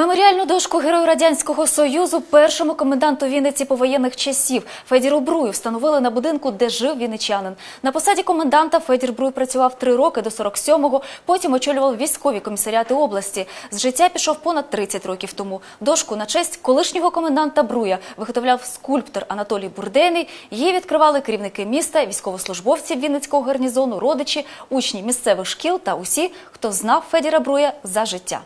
Меморіальну дошку Герою Радянського Союзу першому коменданту Вінниці повоєнних часів Федіру Брую встановили на будинку, де жив вінничанин. На посаді коменданта Федір Бруй працював три роки до 47-го, потім очолював військові комісаріати області. З життя пішов понад 30 років тому. Дошку на честь колишнього коменданта Бруя виготовляв скульптор Анатолій Бурдейний. Її відкривали керівники міста, військовослужбовці Вінницького гарнізону, родичі, учні місцевих шкіл та усі, хто знав Федіра Бруя за життя.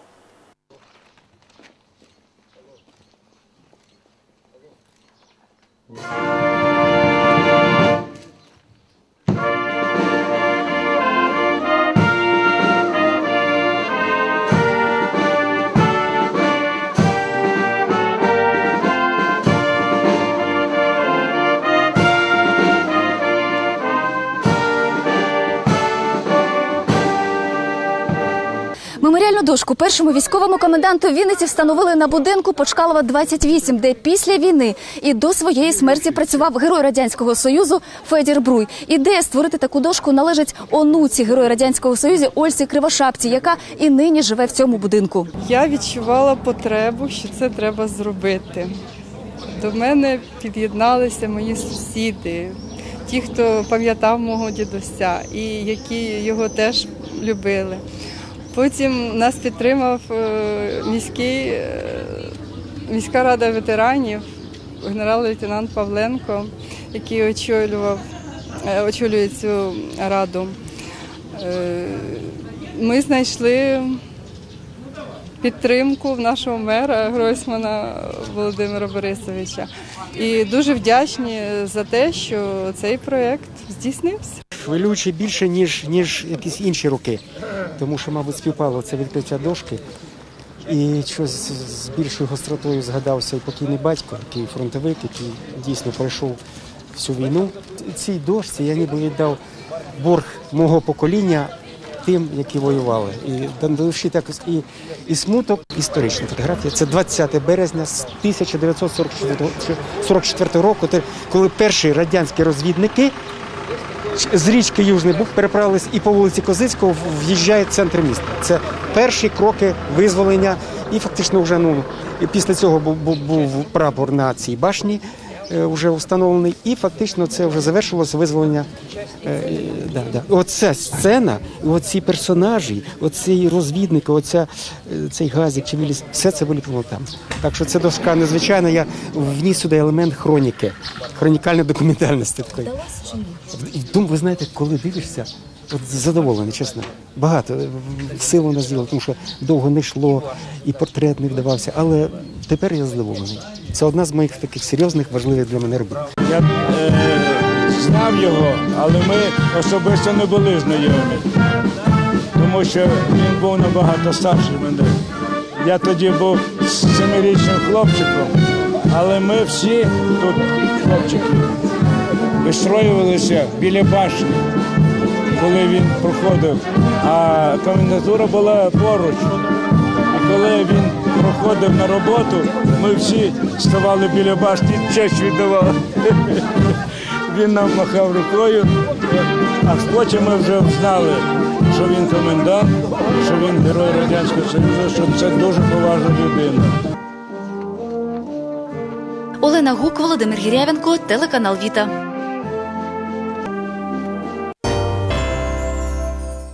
Меморіальну дошку першому військовому коменданту Вінниці встановили на будинку Почкалова 28, де після війни і до своєї смерті працював герой радянського союзу Федір Бруй. Ідея створити таку дошку належить онуці герой радянського союзу Ольсі Кривошапці, яка і нині живе в цьому будинку. Я відчувала потребу, що це треба зробити. До мене під'єдналися мої сусіди, ті, хто пам'ятав мого дідуся і які його теж любили. Потім нас підтримав е, міський, е, міська рада ветеранів, генерал-лейтенант Павленко, який очолював, е, очолює цю раду. Ми знайшли підтримку в нашого мера Гройсмана Володимира Борисовича. І дуже вдячні за те, що цей проєкт здійснився. Хвилююче більше, ніж, ніж якісь інші роки. Тому що, мабуть, співпало це відкриття дошки. І щось з більшою гостротою згадався і покійний батько, який фронтовик, який дійсно пройшов всю війну. Цій дошці я ніби віддав борг мого покоління тим, які воювали. І душі так і, і смуток, історична фотографія. Це 20 березня з 1944 року, коли перші радянські розвідники з річки Южний Буг переправились і по вулиці Козицького в'їжджає центр міста. Це перші кроки визволення, і фактично вже ну після цього був, був прапор на цій башні. Е, Вже встановлений, і фактично це вже завершилося визволення. Е, да, да. Оця сцена, оці персонажі, оцей розвідник, оця, е, цей газик чи віліс, все це виліплено там. Так що це дошка незвичайна. Я вніс сюди елемент хроніки, хронікальної документальності такої. І Дум, ви знаєте, коли дивишся, задоволений, чесно. Багато е, в силу нас діло, тому що довго не йшло, і портрет не вдавався. Але тепер я задоволений. Це одна з моїх таких серйозних, важливих для мене робіт. Я е, знав його, але ми особисто не були знайомі, тому що він був набагато старший мене. Я тоді був семирічним хлопчиком, але ми всі тут, хлопчики, вистроювалися біля башні, коли він проходив, а комендатура була поруч. І коли він проходив на роботу, ми всі ставали біля башні, честь віддавали. Він нам махав рукою, а потім ми вже знали, що він комендант, що він герой Радянського Союзу, що це дуже поважна людина. Олена Гук, Володимир Гірявенко, телеканал Віта.